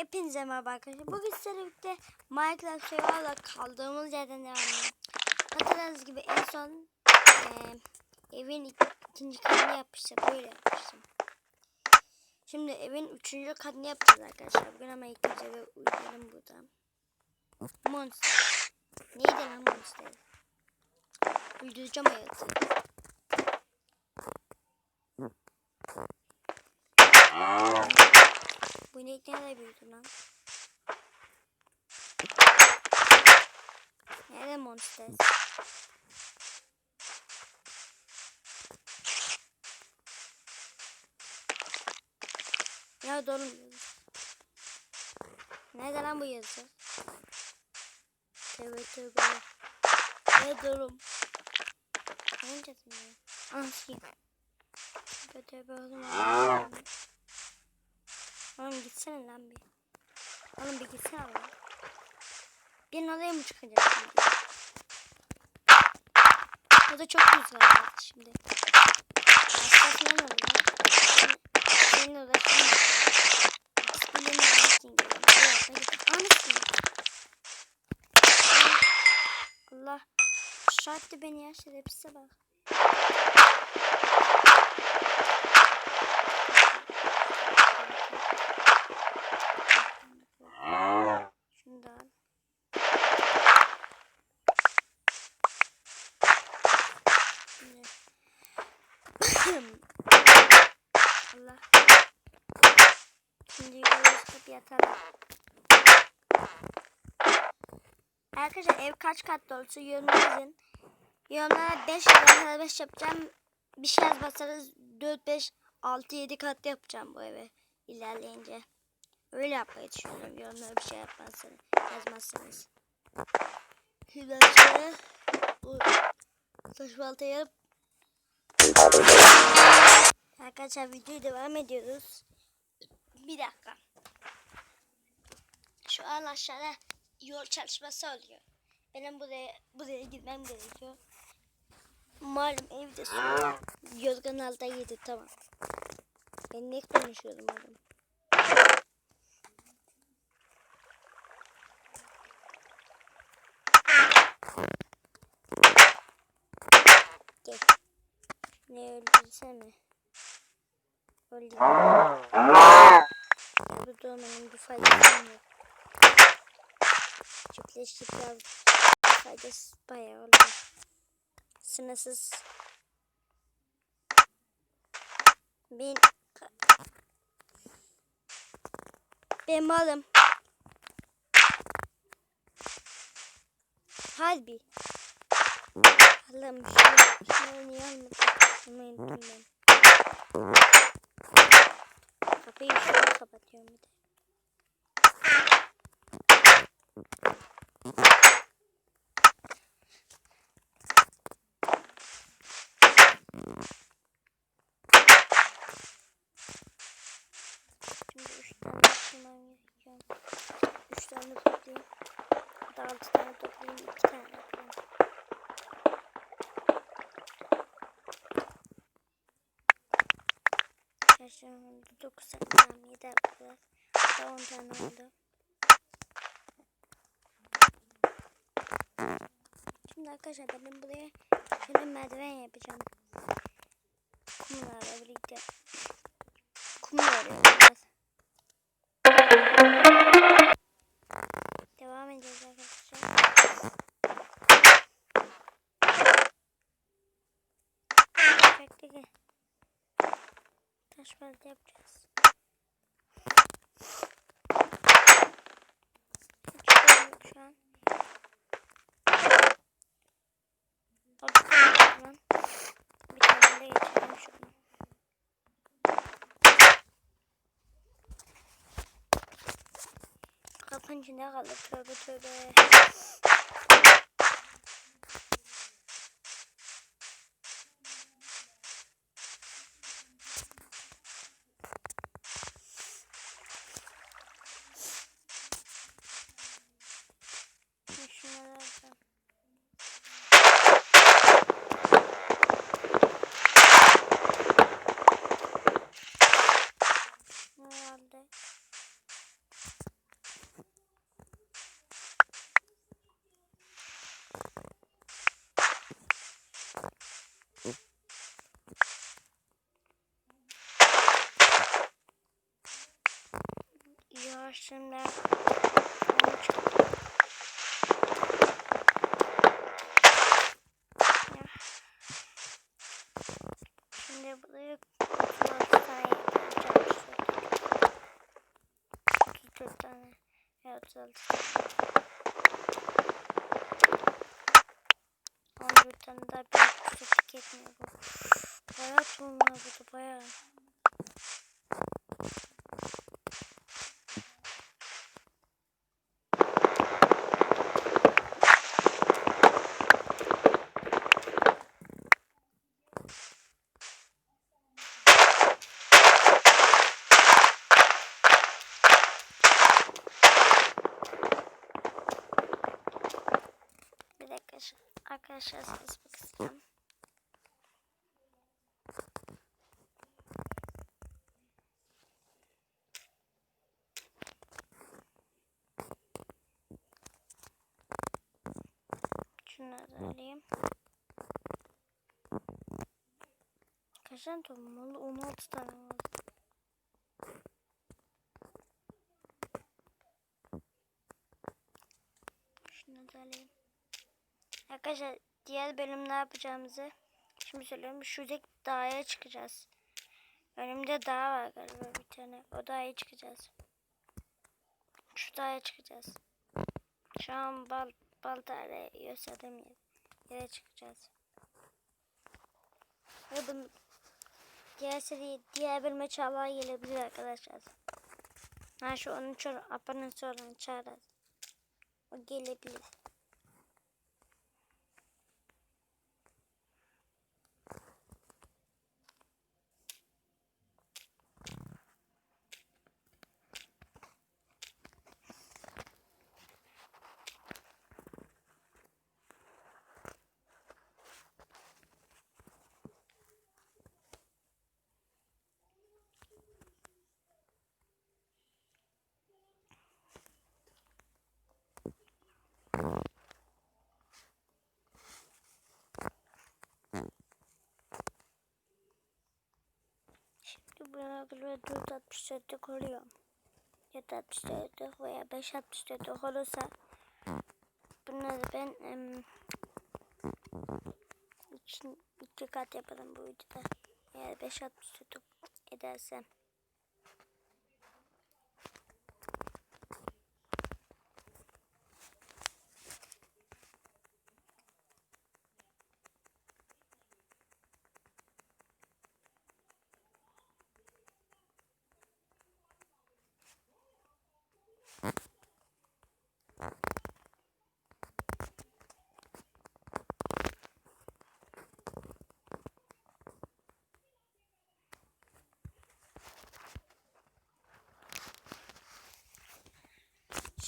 Hepinize merhaba arkadaşlar. Bugün sizlerle birlikte Minecraft Survival'la kaldığımız yerden devam edelim. Hatırladığınız gibi en son eee, evin ik- ikinci katını yapmıştık. Böyle yapmıştım. Şimdi evin üçüncü katını yapacağız arkadaşlar. Bugün ama önce bir uyuyalım burada. Monster. Neydi lan monster? Uyduracağım hayatı. Bu inek nerede büyüdü lan? Nerede monster? Ya oğlum. Nerede lan bu yazı? Tövbe tövbe. Nerede oğlum? Nerede ya? Anasını. Tövbe tövbe oğlum. Oğlum gitsene lan bir. Oğlum bir gitsene lan. Bir oraya mı şimdi? O da çok rüzgar var şimdi. Başka falan olur lan. Senin anasını geliyor. Anasını. Allah. Şarttı beni ya şerefsize bak. Şunu da al. Şimdi. Allah. Şimdi yukarı çıkıp yatalım. Arkadaşlar ev kaç katlı olursa yorumlara yazın. Yorumlara 5 ya da 5 yapacağım. Bir şey yazmazsanız 4, 5, 6, 7 katlı yapacağım bu evi ilerleyince. Öyle yapmayı düşünüyorum. Yorumlara bir şey yapmazsanız, yazmazsanız. Şimdi bu taş baltayı alıp Arkadaşlar videoya devam ediyoruz. Bir dakika. Şu an aşağıda yol çalışması oluyor. Benim buraya buraya gitmem gerekiyor. Malum evde su. Yorgan alta yedi tamam. Ben ne konuşuyordum oğlum? Gel. Ne öldürsene. Öldür. Bu doğmanın bir faydası yok. Çiftleştik ya. Faydası bayağı oldu. Sınırsız. Ben ben malım. Harbi. Allah'ım şunu, şunu niye almadım? Şunu ben. Kapıyı şöyle kapatıyorum bir de. Şimdi üç tane yapmam gerekiyor. Üç tane toplayayım. Hatta altı tane toplayayım. iki tane yapayım. Gerçekten oldu. Dokuz tane tamam yeter bu kadar. Hatta on tane oldu. Şimdi arkadaşlar benim buraya şöyle merdiven yapacağım. Kumlarla birlikte. Kumla arıyoruz. Devam edeceğiz arkadaşlar. Taş balta yapacağız. Çıkıyorum şu an. Bakıyorum lan. Bir tane de geçelim şunu. Kapının içinde kaldı. Tövbe tövbe. Şimdi Şunları alacağım. Ne aldı? diyor şimdi. Şimdi buraya 36 tane yapacağım işte. 34 tane. Ya 36 tane. 11 tane daha bir küçük yetmiyor bu. Bayağı çoğunluğa burada bayağı. Bir dakika şu- arkadaşlar ses bakacağım. Şunları da alayım. Kaç tane tohum oldu? 16 tane oldu. Şunu da alayım. Arkadaşlar diğer bölüm ne yapacağımızı şimdi söylüyorum. Şuradaki dağa çıkacağız. Önümde dağ var galiba bir tane. O dağa çıkacağız. Şu dağa çıkacağız. Şu an bal, baltayla gösterdiğim yer- yere çıkacağız. Ve diğer seri, diğer bölüme çağlar gelebilir arkadaşlar. Ha şu onun çor aparın sonra çağırırız. O gelebilir. Şimdi buna göre 4.64'te koruyorum. Ya da 64 veya 5.64 olursa bunları ben em, için iki kat yaparım bu videoda. Eğer 5.64 edersem.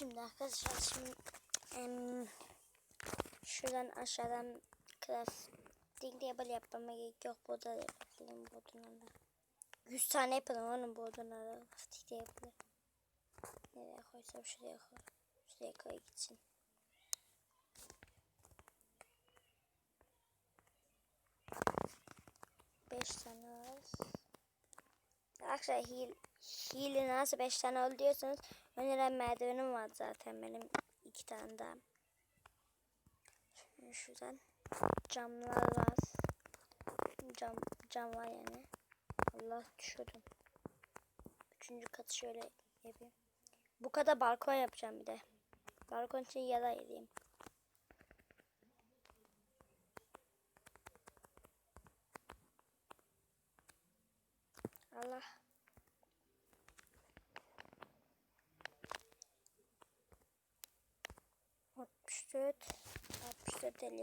Şimdi arkadaşlar şimdi em, şuradan aşağıdan klas diye yapmama gerek yok. Burada da yapalım bu odunlarla. 100 tane yapalım onun. Dik diye yapılır. Nereye koysam şuraya koy. Şuraya koy gitsin. Beş tane var. Arkadaşlar hile nasıl 5 tane oldu diyorsanız öneren merdivenim var zaten benim iki tane daha. Şimdi şuradan camlar var. Cam, cam var yani. Allah düşürdüm. Üçüncü katı şöyle yapayım. Bu kadar balkon yapacağım bir de. Balkon için yer ayırayım.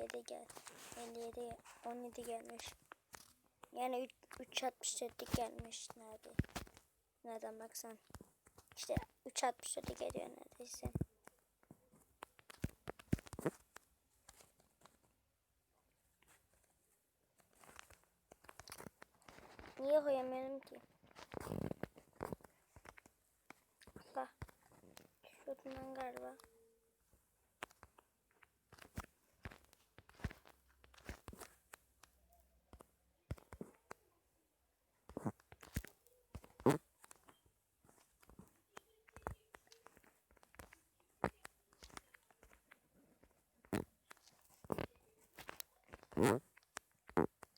17 gel. 17 17 gelmiş. Yani 3.64 gelmiş nerede? Nereden baksan. İşte 3.64 geliyor neredeyse. Niye koyamıyorum ki? Allah. Şuradan galiba.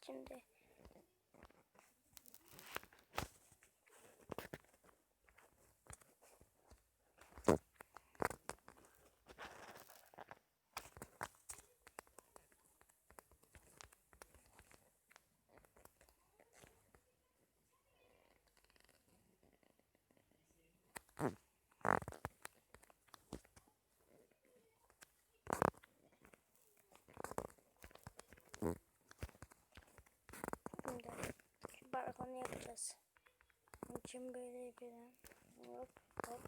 şimdi. Onu yapacağız. İçin böyle yapıyorum. Hop hop.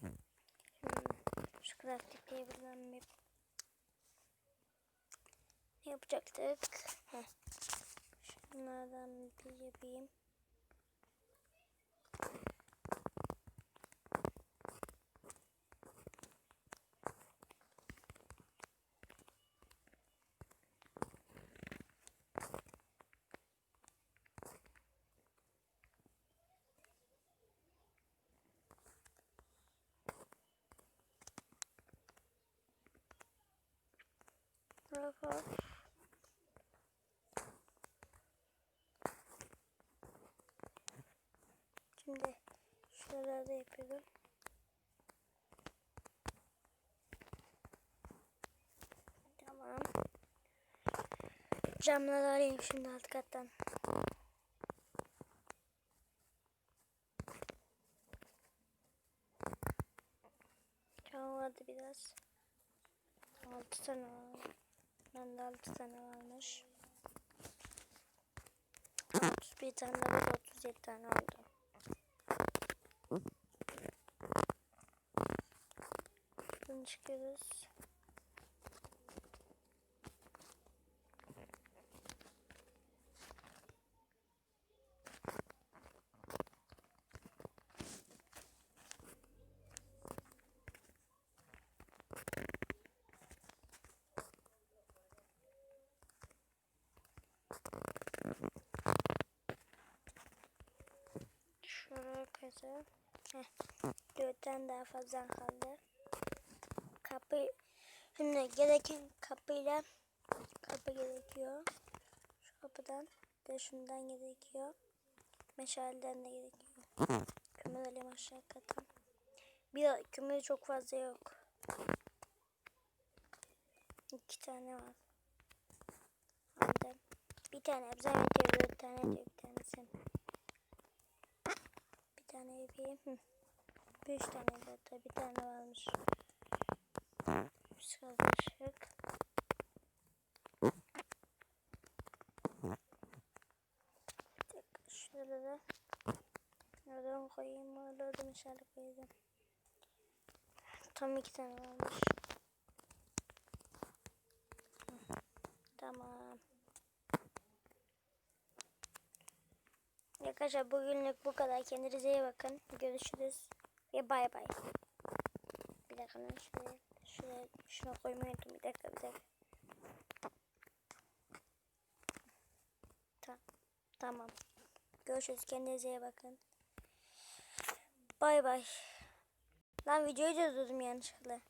Şimdi şu crafting table'dan ne yapacaktık? Heh. Şunlardan bir yapayım. Hop. Şimdi şuralarda yapıyorum. Tamam. Camları alayım şimdi alt kattan. Cam vardı biraz. Altı tane var. Bende altı tane varmış. 31 tane burada 37 tane oldu. Şuradan çıkıyoruz. Heh. Dörtten daha fazla kaldı. Kapı şimdi gereken kapıyla kapı gerekiyor. Şu kapıdan ve şundan gerekiyor. Meşaleden de gerekiyor. Kömür alayım aşağı kata. Bir kömür çok fazla yok. İki tane var. Aldım. Bir tane yapacağım. Bir tane diyor bir tanesi. Tane yapayım. Hı. Beş tane zaten bir tane varmış. Dakika şurada da oradan koyayım. Orada da meşale koyacağım. Tam iki tane varmış. Tamam. Arkadaşlar bugünlük bu kadar. Kendinize iyi bakın. Görüşürüz. Ve bay bay. Bir dakika lan şuraya, şuraya şuna koymayı unuttum. Bir dakika bir dakika. Ta tamam. Görüşürüz. Kendinize iyi bakın. Bay bay. Lan videoyu durdurdum yanlışlıkla.